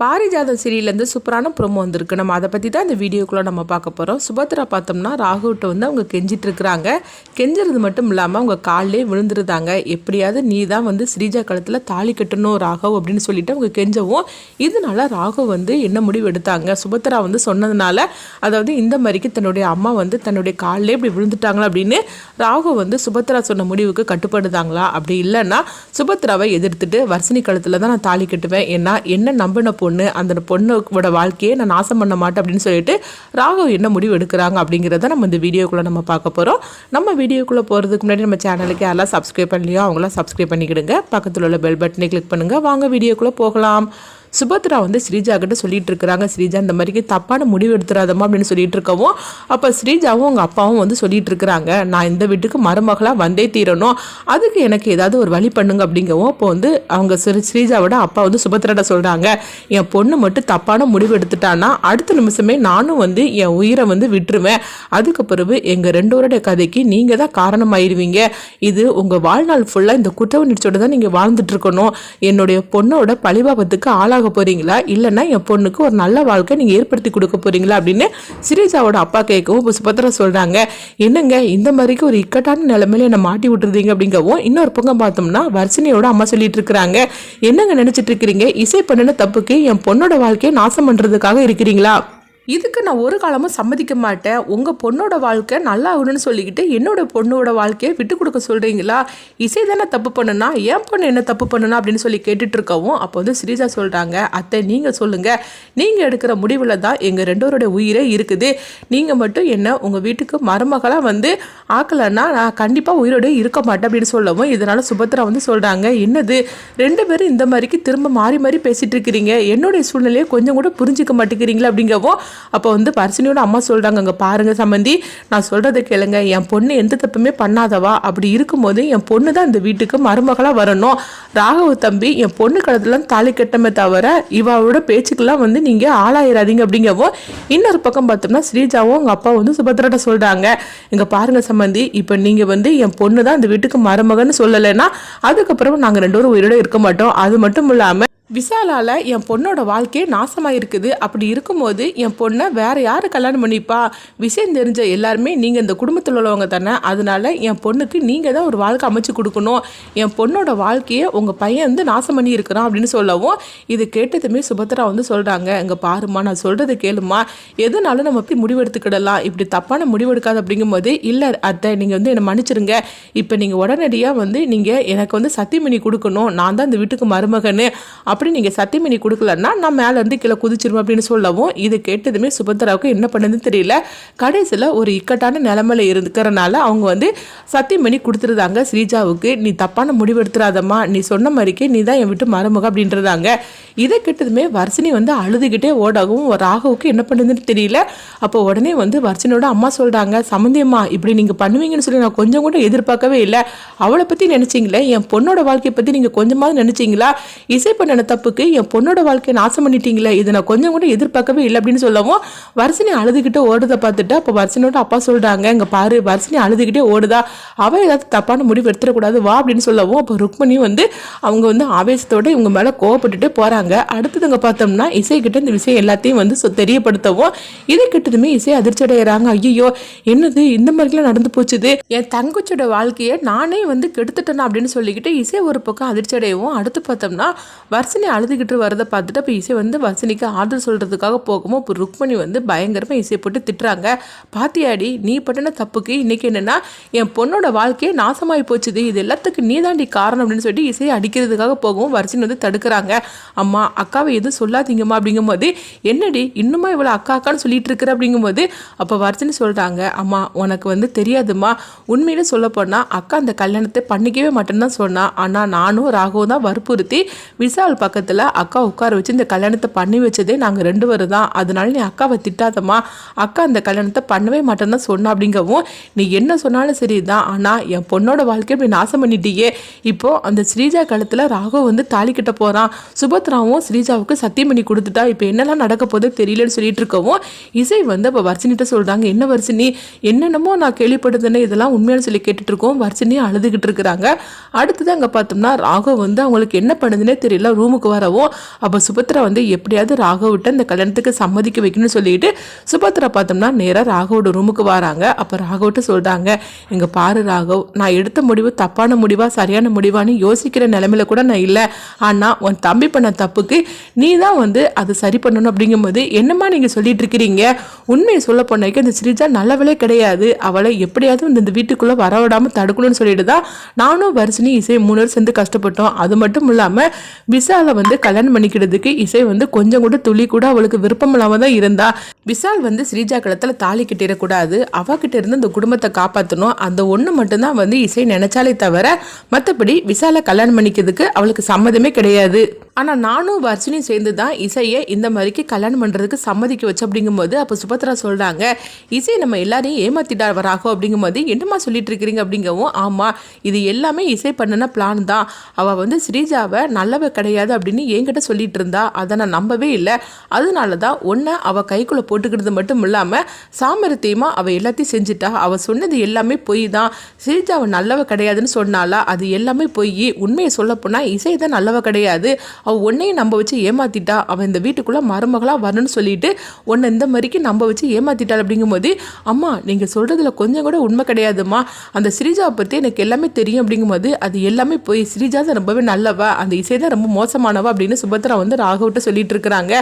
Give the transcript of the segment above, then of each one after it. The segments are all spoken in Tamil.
பாரிஜாதம் சீரியல்லேருந்து சூப்பரான ப்ரோமோ வந்திருக்கு. நம்ம அதை பற்றி தான் இந்த வீடியோக்குள்ளே நம்ம பார்க்க போகிறோம் சுபத்ரா பார்த்தோம்னா ராகுவிட்ட வந்து அவங்க கெஞ்சிட்டு இருக்கிறாங்க. கெஞ்சுறது மட்டும் இல்லாமல் அவங்க காலிலே விழுந்துருந்தாங்க எப்படியாவது நீ தான் வந்து ஸ்ரீஜா காலத்தில் தாலி கட்டணும் ராகவ் அப்படின்னு சொல்லிட்டு அவங்க கெஞ்சவும். இதனால ராகவ் வந்து என்ன முடிவு எடுத்தாங்க? சுபத்ரா வந்து சொன்னதுனால அதாவது இந்த மாதிரிக்கு தன்னுடைய அம்மா வந்து தன்னுடைய காலிலே இப்படி விழுந்துட்டாங்களா அப்படின்னு ராகவ் வந்து சுபத்ரா சொன்ன முடிவுக்கு கட்டுப்படுதாங்களா? அப்படி இல்லைன்னா சுபத்ராவை எதிர்த்துட்டு வர்சினி காலத்தில் தான் நான் தாலி கட்டுவேன். ஏன்னா என்ன நம்பின பொண்ணு அந்த பொண்ணோட வாழ்க்கையை நான் நாசம் பண்ண மாட்டேன் அப்படின்னு சொல்லிட்டு ராகவ் என்ன முடிவு எடுக்கிறாங்க அப்படிங்கிறத நம்ம இந்த வீடியோக்குள்ளே நம்ம பார்க்க போகிறோம் நம்ம வீடியோக்குள்ளே போகிறதுக்கு முன்னாடி நம்ம சேனலுக்கு யாரெல்லாம் சப்ஸ்கிரைப் பண்ணலையோ அவங்களாம் சப்ஸ்கிரைப் பண்ணிக்கிடுங்க. பக்கத்தில் உள்ள பெல் பட்டனை கிளிக் பண்ணுங்கள் வாங்க வீடியோக்குள்ளே போகலாம். சுபத்ரா வந்து ஸ்ரீஜா கிட்ட சொல்லிட்டு இருக்கிறாங்க. ஸ்ரீஜா இந்த மாதிரிக்கு தப்பான முடிவு எடுத்துறாதம்மா அப்படின்னு சொல்லிட்டு இருக்கவும் அப்போ ஸ்ரீஜாவும் அவங்க அப்பாவும் வந்து சொல்லிட்டு இருக்கிறாங்க. நான் இந்த வீட்டுக்கு மருமகளாக வந்தே தீரணும். அதுக்கு எனக்கு ஏதாவது ஒரு வழி பண்ணுங்க அப்படிங்கவும் அப்போ வந்து அவங்க ஸ்ரீஜாவோட அப்பா வந்து சுபத்ராட்ட சொல்கிறாங்க என் பொண்ணு மட்டும் தப்பான முடிவு எடுத்துட்டான்னா அடுத்த நிமிஷமே நானும் வந்து என் உயிரை வந்து விட்டுருவேன். அதுக்கு பிறகு எங்கள் ரெண்டோருடைய கதைக்கு நீங்கள் தான் காரணமாயிருவீங்க. இது உங்கள் வாழ்நாள் ஃபுல்லாக இந்த குற்ற உணர்ச்சியோட தான் நீங்கள் வாழ்ந்துட்டு இருக்கணும். என்னுடைய பொண்ணோட பழிபாபத்துக்கு ஆளாக போறீங்களா? இல்லைன்னா என் பொண்ணுக்கு ஒரு நல்ல வாழ்க்கை நீங்கள் ஏற்படுத்தி கொடுக்க போறீங்களா? அப்படின்னு சிரிஜாவோட அப்பா கேட்கவும் இப்போ சொல்றாங்க. சொல்கிறாங்க என்னங்க இந்த மாதிரிக்கு ஒரு இக்கட்டான நிலைமையில என்ன மாட்டி விட்டுருதீங்க அப்படிங்கவும் இன்னொரு பக்கம் பார்த்தோம்னா வர்ஷினியோட அம்மா சொல்லிட்டு இருக்கிறாங்க. என்னங்க நினைச்சிட்டு இருக்கிறீங்க? இசை பண்ணின தப்புக்கு என் பொண்ணோட வாழ்க்கையை நாசம் பண்ணுறதுக்காக இருக்கிறீங்களா? இதுக்கு நான் ஒரு காலமும் சம்மதிக்க மாட்டேன். உங்கள் பொண்ணோட வாழ்க்கை நல்லா ஆகணும்னு சொல்லிக்கிட்டு என்னோட பொண்ணோட வாழ்க்கையை விட்டு கொடுக்க சொல்கிறீங்களா இசை தானே தப்பு பண்ணுனா? என் பொண்ணு என்ன தப்பு பண்ணுனா? அப்படின்னு சொல்லி கேட்டுட்டு இருக்கவும் அப்போ வந்து ஸ்ரீஜா சொல்கிறாங்க அத்தை நீங்கள் சொல்லுங்கள் நீங்கள் எடுக்கிற முடிவில் தான் எங்கள் ரெண்டோருடைய உயிரே இருக்குது. நீங்கள் மட்டும் என்ன உங்கள் வீட்டுக்கு மருமகளாக வந்து ஆக்கலைன்னா நான் கண்டிப்பாக உயிரோடய இருக்க மாட்டேன் அப்படின்னு சொல்லவும் இதனால் சுபத்ரா வந்து சொல்கிறாங்க என்னது? ரெண்டு பேரும் இந்த மாதிரிக்கு திரும்ப மாறி மாறி பேசிகிட்டு இருக்கிறீங்க என்னுடைய சூழ்நிலையை கொஞ்சம் கூட புரிஞ்சுக்க மாட்டேங்கிறீங்களா? அப்படிங்கவும் அப்போ வந்து பர்சினியோட அம்மா சொல்கிறாங்க அங்கே பாருங்கள் சம்மந்தி நான் சொல்கிறத கேளுங்க. என் பொண்ணு எந்த தப்புமே பண்ணாதவா? அப்படி இருக்கும்போது என் பொண்ணு தான் இந்த வீட்டுக்கு மருமகளாக வரணும். ராகவ தம்பி என் பொண்ணு கழுத்துலாம் தாலி கட்டமே தவிர இவாவோட பேச்சுக்கெல்லாம் வந்து நீங்கள் ஆளாயிராதீங்க அப்படிங்கவும் இன்னொரு பக்கம் பார்த்தோம்னா ஸ்ரீஜாவும் உங்கள் அப்பா வந்து சுபத்ராட்ட சொல்கிறாங்க இங்கே பாருங்க சம்மந்தி இப்போ நீங்கள் வந்து என் பொண்ணு தான் இந்த வீட்டுக்கு மருமகன்னு சொல்லலைன்னா அதுக்கப்புறம் நாங்கள் ரெண்டு பேரும் உயிரோடு இருக்க மாட்டோம். அது மட்டும் இல்லாமல் விசாலால் என் பொண்ணோட வாழ்க்கையே நாசமாக இருக்குது அப்படி இருக்கும்போது என் பொண்ணை வேற யார் கல்யாணம் பண்ணிப்பா? விஷயம் தெரிஞ்ச எல்லாருமே நீங்கள் இந்த குடும்பத்தில் உள்ளவங்க தானே. அதனால என் பொண்ணுக்கு நீங்கள் தான் ஒரு வாழ்க்கை அமைச்சு கொடுக்கணும். என் பொண்ணோட வாழ்க்கையை உங்கள் பையன் வந்து நாசம் பண்ணி இருக்கிறான் அப்படின்னு சொல்லவும் இது கேட்டதுமே சுபத்ரா வந்து சொல்கிறாங்க இங்கே பாருமா நான் சொல்கிறது கேளுமா எதுனாலும் நம்ம இப்படி முடிவெடுத்துக்கிடலாம். இப்படி தப்பான முடிவெடுக்காது அப்படிங்கும்போது இல்லை அத்தை நீங்கள் வந்து என்னை மன்னிச்சிருங்க. இப்போ நீங்கள் உடனடியாக வந்து நீங்கள் எனக்கு வந்து சத்தியமணி கொடுக்கணும். நான் தான் இந்த வீட்டுக்கு மருமகன்னு. அப்படி நீங்கள் சத்தியமணி கொடுக்கலன்னா நான் மேலேருந்து கீழே குதிச்சிருவேன் அப்படின்னு சொல்லவும் இது கேட்டதுமே சுபத்ராவுக்கு என்ன பண்ணுதுன்னு தெரியல. கடைசியில் ஒரு இக்கட்டான நிலமையில இருக்கிறனால அவங்க வந்து சத்தியமணி கொடுத்துருந்தாங்க ஸ்ரீஜாவுக்கு. நீ தப்பான முடிவு எடுத்துறாதம்மா நீ சொன்ன மாதிரிக்கே நீ தான் என் விட்டு மருமக அப்படின்றதாங்க. இதை கேட்டதுமே வர்ஷினி வந்து அழுதுகிட்டே ஓடாகவும் ராகவுக்கு என்ன பண்ணுதுன்னு தெரியல. அப்போ உடனே வந்து வர்ஷினியோட அம்மா சொல்கிறாங்க சம்மந்தியம்மா இப்படி நீங்கள் பண்ணுவீங்கன்னு சொல்லி நான் கொஞ்சம் கூட எதிர்பார்க்கவே இல்லை. அவளை பற்றி நினச்சிங்களே? என் பொண்ணோட வாழ்க்கையை பற்றி நீங்கள் கொஞ்சமாவது நினச்சிங்களா? இசை பண்ணின தப்புக்கு என் பொண்ணோட வாழ்க்கையை நாசம் பண்ணிட்டீங்களே இதை நான் கொஞ்சம் கூட எதிர்பார்க்கவே இல்லை அப்படின்னு சொல்லவும் வர்ஷினி அழுதுகிட்டு ஓடுறதை பார்த்துட்டு அப்போ வர்ஷினியோட அப்பா சொல்கிறாங்க இங்கே பாரு வர்ஷினி அழுதுகிட்டே ஓடுதா அவள் ஏதாவது தப்பான முடிவு எடுத்துடக்கூடாது வா அப்படின்னு சொல்லவும் அப்போ ருக்மணி வந்து அவங்க வந்து ஆவேசத்தோட இவங்க மேலே கோவப்பட்டுட்டு போகிறாங்க அடுத்ததுங்க பார்த்தோம்னா இசைக்கிட்ட இந்த விஷயம் எல்லாத்தையும் வந்து தெரியப்படுத்தவும் இதை கிட்டதுமே இசை அதிர்ச்சி அடைகிறாங்க ஐயோ என்னது இந்த மாதிரிலாம் நடந்து போச்சுது. என் தங்கச்சியோட வாழ்க்கையை நானே வந்து கெடுத்துட்டேனா அப்படின்னு சொல்லிக்கிட்டு இசை ஒரு பக்கம் அதிர்ச்சி அடையவும் அடுத்து பார்த்தோம்னா வசனி அழுதுகிட்டு வரதை பார்த்துட்டு அப்போ இசை வந்து வசனிக்கு ஆறுதல் சொல்கிறதுக்காக போகுமோ இப்போ ருக்மணி வந்து பயங்கரமாக இசையை போட்டு திட்டுறாங்க. பாத்தியாடி நீ பட்டின தப்புக்கு இன்றைக்கி என்னென்னா என் பொண்ணோட வாழ்க்கையே நாசமாகி போச்சுது இது எல்லாத்துக்கும் நீ தாண்டி காரணம் அப்படின்னு சொல்லிட்டு இசையை அடிக்கிறதுக்காக போகவும் வர்ஷினி வந்து தடுக்கிறாங்க. அம்மா அக்காவை எதுவும் சொல்லாதீங்கம்மா அப்படிங்கும்போது என்னடி இன்னுமா இவ்வளோ அக்கா அக்கான்னு சொல்லிட்டு இருக்கிற அப்படிங்கும்போது அப்போ வர்ஷினி சொல்கிறாங்க அம்மா உனக்கு வந்து தெரியாதும்மா. உண்மையில சொல்ல போனால் அக்கா அந்த கல்யாணத்தை பண்ணிக்கவே மாட்டேன்னு தான் சொன்னா. ஆனால் நானும் ராகவும் தான் வற்புறுத்தி விஷால் பக்கத்தில் அக்கா உட்கார வச்சு இந்த கல்யாணத்தை பண்ணி வச்சதே நாங்கள் ரெண்டு பேரும் தான். அதனால நீ அக்காவை திட்டாதம்மா. அக்கா அந்த கல்யாணத்தை பண்ணவே மாட்டேன்னு தான் சொன்னா அப்படிங்கவும் நீ என்ன சொன்னாலும் சரி தான் ஆனால் என் பொண்ணோட வாழ்க்கையை இப்படி நாசம் பண்ணிட்டியே. இப்போ அந்த ஸ்ரீஜா காலத்தில் ராகவ் வந்து தாலி போகிறான் சுபத்ராவும் ஸ்ரீஜாவுக்கு சத்தியம் பண்ணி கொடுத்துட்டா. இப்போ என்னெல்லாம் நடக்க போதோ தெரியலன்னு சொல்லிட்டு இருக்கவும் இசை வந்து அப்போ வர்ஷினிட்ட சொல்கிறாங்க என்ன வர்ஷினி? என்னென்னமோ நான் கேள்விப்பட்டதுன்னு இதெல்லாம் உண்மையான சொல்லி கேட்டுட்டு இருக்கோம் வர்ஷினி அழுதுகிட்டு இருக்கிறாங்க. அடுத்தது அங்கே பார்த்தோம்னா ராகவ் வந்து அவங்களுக்கு என்ன பண்ணுதுன்னே தெரியல. ரூம் ரூமுக்கு வரவும் அப்போ சுபத்ரா வந்து எப்படியாவது ராகவ்கிட்ட இந்த கல்யாணத்துக்கு சம்மதிக்க வைக்கணும்னு சொல்லிட்டு சுபத்ரா பார்த்தோம்னா நேராக ராகவோட ரூமுக்கு வராங்க. அப்போ ராகவ்கிட்ட சொல்கிறாங்க எங்கள் பாரு ராகவ் நான் எடுத்த முடிவு தப்பான முடிவா சரியான முடிவான்னு யோசிக்கிற நிலைமையில கூட நான் இல்லை. ஆனால் உன் தம்பி பண்ண தப்புக்கு நீ தான் வந்து அதை சரி பண்ணணும் அப்படிங்கும்போது என்னம்மா நீங்கள் சொல்லிட்டு இருக்கிறீங்க? உண்மையை சொல்ல போனாக்க இந்த ஸ்ரீஜா நல்லவளே கிடையாது. அவளை எப்படியாவது இந்த வீட்டுக்குள்ளே வரவிடாமல் தடுக்கணும்னு சொல்லிட்டு தான் நானும் வரிசனி இசை மூணு சேர்ந்து கஷ்டப்பட்டோம். அது மட்டும் இல்லாமல் விசாலை வந்து கல்யாணம் பண்ணிக்கிறதுக்கு இசை வந்து கொஞ்சம் கூட துளி கூட அவளுக்கு விருப்பம் இல்லாமல் தான் இருந்தா. விசால் வந்து ஸ்ரீஜா கழுத்தில் தாலி கட்டிடக்கூடாது. அவகிட்ட இருந்து இந்த குடும்பத்தை காப்பாற்றணும் அந்த ஒன்று மட்டும்தான் வந்து இசை நினைச்சாலே தவிர மற்றபடி விசாலை கல்யாணம் பண்ணிக்கிறதுக்கு அவளுக்கு சம்மதமே கிடையாது. ஆனால் நானும் வர்ஷினியும் சேர்ந்து தான் இசையை இந்த மாதிரிக்கு கல்யாணம் பண்ணுறதுக்கு சம்மதிக்க வச்சு அப்படிங்கும்போது அப்போ சுபத்ரா சொல்கிறாங்க இசையை நம்ம எல்லாரையும் ஏமாத்திட்டார் வராகோ அப்படிங்கும்போது என்னம்மா சொல்லிட்டு இருக்கிறீங்க அப்படிங்கவும் ஆமாம் இது எல்லாமே இசை பண்ணின பிளான் தான். அவள் வந்து ஸ்ரீஜாவை நல்லவ கிடையாது அப்படின்னு என்கிட்ட சொல்லிட்டு இருந்தா அதை நான் நம்பவே இல்லை. அதனால தான் ஒன்றை அவள் கைக்குள்ளே போட்டுக்கிறது மட்டும் இல்லாமல் சாமர்த்தியமாக அவள் எல்லாத்தையும் செஞ்சுட்டா. அவள் சொன்னது எல்லாமே பொய் தான். ஸ்ரீஜாவை நல்லவ கிடையாதுன்னு சொன்னாலா அது எல்லாமே பொய். உண்மையை சொல்லப்போனால் இசை தான் நல்லவ கிடையாது. அவள் உன்னையும் நம்ப வச்சு ஏமாத்திட்டா. அவள் இந்த வீட்டுக்குள்ளே மருமகளாக வரணும்னு சொல்லிட்டு உன்னை இந்த மாதிரிக்கு நம்ப வச்சு ஏமாத்திட்டாள் அப்படிங்கும்போது அம்மா நீங்கள் சொல்கிறதுல கொஞ்சம் கூட உண்மை கிடையாதும்மா. அந்த ஸ்ரீஜாவை பற்றி எனக்கு எல்லாமே தெரியும். அப்படிங்கும்போது அது எல்லாமே போய் ஸ்ரீஜா தான் ரொம்பவே நல்லவா. அந்த இசை தான் ரொம்ப மோசமானவா. அப்படின்னு சுபத்ரா வந்து ராகவிட்ட சொல்லிட்டு இருக்கிறாங்க.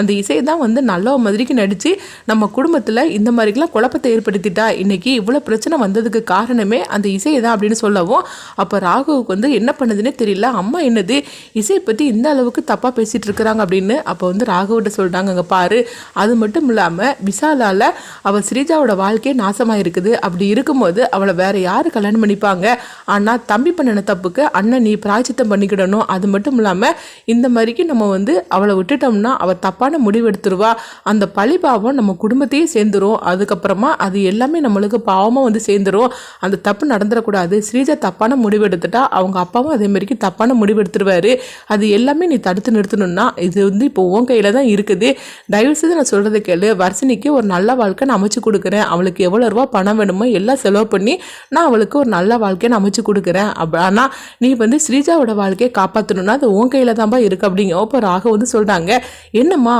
அந்த இசை தான் வந்து நல்ல மாதிரிக்கு நடித்து நம்ம குடும்பத்தில் இந்த மாதிரிக்கெல்லாம் குழப்பத்தை ஏற்படுத்திட்டா. இன்னைக்கு இவ்வளோ பிரச்சனை வந்ததுக்கு காரணமே அந்த இசையை தான் அப்படின்னு சொல்லவும் அப்போ ராகுவுக்கு வந்து என்ன பண்ணுதுன்னே தெரியல. அம்மா என்னது? இசையை பற்றி இந்த அளவுக்கு தப்பாக பேசிகிட்டு இருக்கிறாங்க அப்படின்னு அப்போ வந்து ராகவிட்ட சொல்கிறாங்க அங்கே பாரு அது மட்டும் இல்லாமல் விசாலால் அவள் ஸ்ரீஜாவோட வாழ்க்கையே நாசமாக இருக்குது அப்படி இருக்கும்போது அவளை வேற யார் கல்யாணம் பண்ணிப்பாங்க? ஆனால் தம்பி பண்ணின தப்புக்கு அண்ணன் நீ பிராய்ச்சித்தம் பண்ணிக்கிடணும். அது மட்டும் இல்லாமல் இந்த மாதிரிக்கு நம்ம வந்து அவளை விட்டுட்டோம்னா அவள் தப்பான முடிவு எடுத்துருவா. அந்த பழிபாவம் நம்ம குடும்பத்தையே சேர்ந்துரும். அதுக்கப்புறமா அது எல்லாமே நம்மளுக்கு பாவமாக வந்து சேர்ந்துரும். அந்த தப்பு நடந்துடக்கூடாது. ஸ்ரீஜா தப்பான முடிவு எடுத்துட்டா அவங்க அப்பாவும் அதே மாதிரிக்கு தப்பான முடிவு எடுத்துருவாரு. அது எல்லாமே நீ தடுத்து நிறுத்தணும்னா இது வந்து இப்போ உன் கையில் தான் இருக்குது. தயவு செய்து நான் சொல்கிறத கேளு. வர்ஷினிக்கு ஒரு நல்ல வாழ்க்கை நான் அமைச்சு கொடுக்குறேன். அவளுக்கு எவ்வளோ ரூபா பணம் வேணுமோ எல்லாம் செலவு பண்ணி நான் அவளுக்கு ஒரு நல்ல வாழ்க்கையை நான் அமைச்சு கொடுக்குறேன். அப் ஆனால் நீ வந்து ஸ்ரீஜாவோட வாழ்க்கையை காப்பாற்றணும்னா அது உன் கையில் தான்ப்பா இருக்குது அப்படிங்க அப்போ ராக வந்து சொல்கிறாங்க என்னம்மா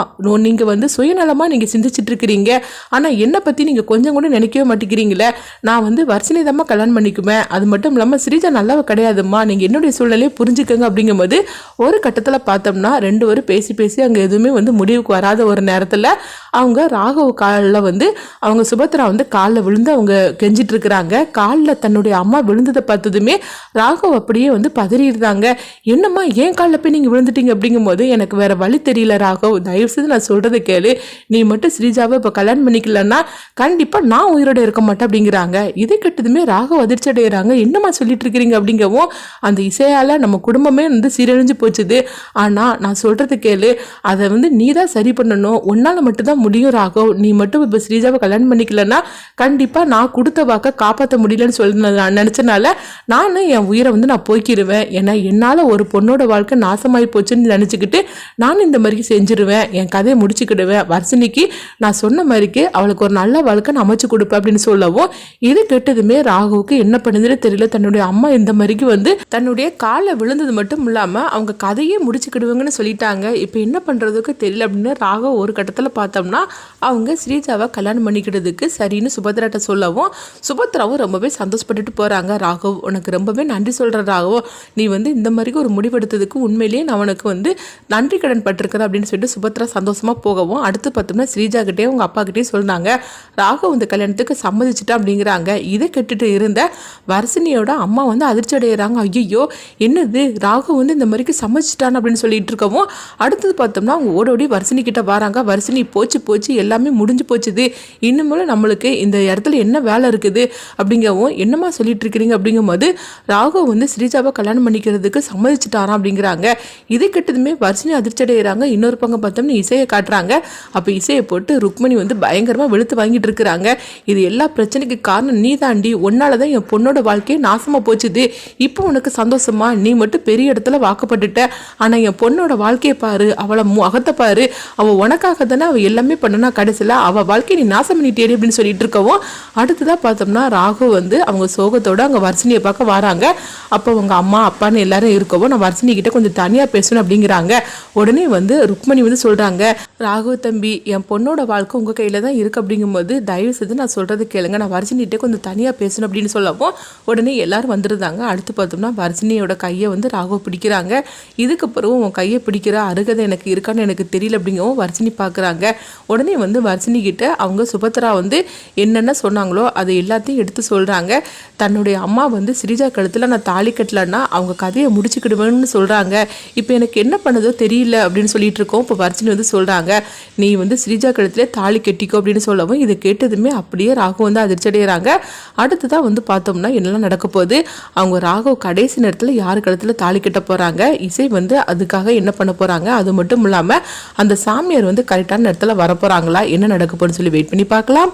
நீங்கள் வந்து சுயநலமாக நீங்கள் சிந்திச்சிட்டு இருக்கிறீங்க. ஆனால் என்னை பற்றி நீங்கள் கொஞ்சம் கூட நினைக்கவே மாட்டேங்கிறீங்களே. நான் வந்து வர்ஷினி தாம்மா கல்யாணம் பண்ணிக்குவேன். அது மட்டும் இல்லாமல் ஸ்ரீஜா நல்லவ கிடையாதும்மா. நீங்கள் என்னுடைய சூழ்நிலையை புரிஞ்சுக்கங்க அப்படிங்கும்போது ஒரு கட்டத்தில் பார்த்தோம்னா ரெண்டு பேரும் பேசி பேசி அங்கே எதுவுமே வந்து முடிவுக்கு வராத ஒரு நேரத்தில் அவங்க ராகவ் காலில் வந்து அவங்க சுபத்ரா வந்து காலில் விழுந்து அவங்க கெஞ்சிட்டு இருக்கிறாங்க. காலில் தன்னுடைய அம்மா விழுந்ததை பார்த்ததுமே ராகவ் அப்படியே வந்து பதறிடுறாங்க. என்னம்மா ஏன் காலில் போய் நீங்கள் விழுந்துட்டீங்க அப்படிங்கும்போது எனக்கு வேற வழி தெரியல ராகவ். தயவு செய்து நான் சொல்கிறத கேளு. நீ மட்டும் ஸ்ரீஜாவை இப்போ கல்யாணம் பண்ணிக்கலன்னா கண்டிப்பாக நான் உயிரோட இருக்க மாட்டேன் அப்படிங்கிறாங்க. இதை கெட்டதுமே ராகவ் அதிர்ச்சி அடைகிறாங்க என்னம்மா சொல்லிட்டு இருக்கிறீங்க அப்படிங்கவும் அந்த இசையால் நம்ம குடும்பமே வந்து சீரழிஞ்சு போச்சுது. ஆனால் நான் சொல்கிறது கேளு அதை வந்து நீ தான் சரி பண்ணணும். உன்னால் மட்டும்தான் முடியும் ராகவ். நீ மட்டும் இப்போ ஸ்ரீஜாவை கல்யாணம் பண்ணிக்கலன்னா கண்டிப்பாக நான் கொடுத்த வாக்கை காப்பாற்ற முடியலன்னு சொல்லி நான் நினச்சனால நானும் என் உயிரை வந்து நான் போய்க்கிடுவேன் ஏன்னா என்னால் ஒரு பொண்ணோட வாழ்க்கை நாசமாகி போச்சுன்னு நினச்சிக்கிட்டு நானும் இந்த மாதிரி செஞ்சிருவேன். என் கதையை முடிச்சுக்கிடுவேன். வர்ஷினிக்கு நான் சொன்ன மாதிரிக்கு அவளுக்கு ஒரு நல்ல வாழ்க்கை நான் அமைச்சு கொடுப்பேன் அப்படின்னு சொல்லவும் இது கெட்டதுமே ராகுவுக்கு என்ன பண்ணுதுன்னு தெரியல. தன்னுடைய அம்மா இந்த மாதிரிக்கு வந்து தன்னுடைய காலில் விழுந்தது மட்டும் இல்லாமல் அவங்க கதையே முடிச்சுக்கிடுவாங்கன்னு சொல்லிட்டாங்க. இப்போ என்ன பண்ணுறதுக்கு தெரியல அப்படின்னு ராகவ் ஒரு கட்டத்தில் பார்த்தோம்னா அவங்க ஸ்ரீஜாவை கல்யாணம் பண்ணிக்கிட்டதுக்கு சரின்னு சுபத்ராட்ட சொல்லவும் சுபத்ராவும் ரொம்பவே சந்தோஷப்பட்டுட்டு போகிறாங்க ராகவ் உனக்கு ரொம்பவே நன்றி சொல்கிற ராகவ். நீ வந்து இந்த மாதிரி ஒரு முடிவெடுத்ததுக்கு உண்மையிலேயே நான் உனக்கு வந்து நன்றி கடன் பட்டிருக்கிறேன் அப்படின்னு சொல்லிட்டு சுபத்ரா சந்தோஷமாக போகவும் அடுத்து பார்த்தோம்னா ஸ்ரீஜா கிட்டே உங்கள் அப்பா கிட்டே சொன்னாங்க. ராகவ் இந்த கல்யாணத்துக்கு சம்மதிச்சிட்டா அப்படிங்கிறாங்க. இதை கெட்டுட்டு இருந்த வரசினியோட அம்மா வந்து அதிர்ச்சி அடைகிறாங்க ஐயோ என்னது? ராகவ் வந்து இந்த மாதிரிக்கு சம்மதிச்சிட்டான் அப்படின்னு சொல்லிட்டு இருக்கவும் அடுத்தது பார்த்தோம்னா அவங்க ஓடோடி வரிசினி கிட்ட வராங்க. வரிசனி போச்சு போச்சு எல்லாமே முடிஞ்சு போச்சுது. இன்னுமும் நம்மளுக்கு இந்த இடத்துல என்ன வேலை இருக்குது அப்படிங்கவும் என்னம்மா சொல்லிட்டு இருக்கிறீங்க அப்படிங்கும்போது ராகவ் வந்து ஸ்ரீஜாவை கல்யாணம் பண்ணிக்கிறதுக்கு சம்மதிச்சிட்டாராம் அப்படிங்கிறாங்க. இதை கெட்டதுமே வர்ஷினி அதிர்ச்சி அடைகிறாங்க இன்னொரு பக்கம் பார்த்தோம்னா இசையை காட்டுறாங்க. அப்போ இசையை போட்டு ருக்மணி வந்து பயங்கரமாக வெளுத்து வாங்கிட்டு இருக்கிறாங்க. இது எல்லா பிரச்சனைக்கு காரணம் நீ தாண்டி உன்னால தான் என் பொண்ணோட வாழ்க்கையே நாசமாக போச்சுது. இப்போ உனக்கு சந்தோஷமா? நீ மட்டும் பெரிய இடத்துல வாக்கப்பட்டுட்ட. ஆனால் என் பொண்ணோட வாழ்க்கையை பாரு அவளை முகத்தை பாரு. அவள் உனக்காக தானே அவள் எல்லாமே பண்ணனா கடைசியில் அவள் வாழ்க்கையை நீ நாசம் பண்ணிட்டேடி அப்படின்னு சொல்லிட்டு இருக்கவும் அடுத்ததாக பார்த்தோம்னா ராகு வந்து அவங்க சோகத்தோட அவங்க வர்ஷினியை பார்க்க வராங்க. அப்போ அவங்க அம்மா அப்பான்னு எல்லாரும் இருக்கவும் நான் வர்ஷினி கிட்ட கொஞ்சம் தனியாக பேசணும் அப்படிங்கிறாங்க. உடனே வந்து ருக்மணி வந்து சொல்கிறாங்க ராகு தம்பி என் பொண்ணோட வாழ்க்கை உங்கள் கையில் தான் இருக்குது அப்படிங்கும்போது தயவு செய்து நான் சொல்கிறது கேளுங்க. நான் வர்ஷினிகிட்டே கொஞ்சம் தனியாக பேசணும் அப்படின்னு சொல்லவும் உடனே எல்லாரும் வந்துருந்தாங்க. அடுத்து பார்த்தோம்னா வர்ஷினியோட கையை வந்து ராகு பிடிக்கிறாங்க. இதுக்கு பிறகு உன் கையை பிடிக்கிற அருகதை எனக்கு இருக்கான்னு எனக்கு தெரியல அப்படிங்கவும் வர்ஷினி பார்க்குறாங்க. உடனே வந்து வர்ஷினி கிட்ட அவங்க சுபத்ரா வந்து என்னென்ன சொன்னாங்களோ அதை எல்லாத்தையும் எடுத்து சொல்கிறாங்க தன்னுடைய அம்மா வந்து ஸ்ரீஜா கழுத்தில் நான் தாலி கட்டலன்னா அவங்க கதையை முடிச்சுக்கிடுவேன்னு சொல்கிறாங்க இப்போ எனக்கு என்ன பண்ணதோ தெரியல அப்படின்னு சொல்லிட்டு இருக்கோம் இப்போ வர்ஷினி வந்து சொல்கிறாங்க நீ வந்து ஸ்ரீஜா கழுத்திலே தாலி கட்டிக்கோ அப்படின்னு சொல்லவும் இதை கேட்டதுமே அப்படியே ராகு வந்து அதிர்ச்சி அடைகிறாங்க அடுத்ததான் வந்து பார்த்தோம்னா என்னெல்லாம் நடக்க போகுது? அவங்க ராகவ் கடைசி நேரத்தில் யார் கழுத்தில் தாலி கட்ட போகிறாங்க இசை வந்து அதுக்காக என்ன பண்ண போகிறாங்க அது மட்டும் இல்லாமல் அந்த சாமியார் வந்து கரெக்டான இடத்துல வரப்போகிறாங்களா என்ன நடக்க போகுதுன்னு சொல்லி வெயிட் பண்ணி பார்க்கலாம்.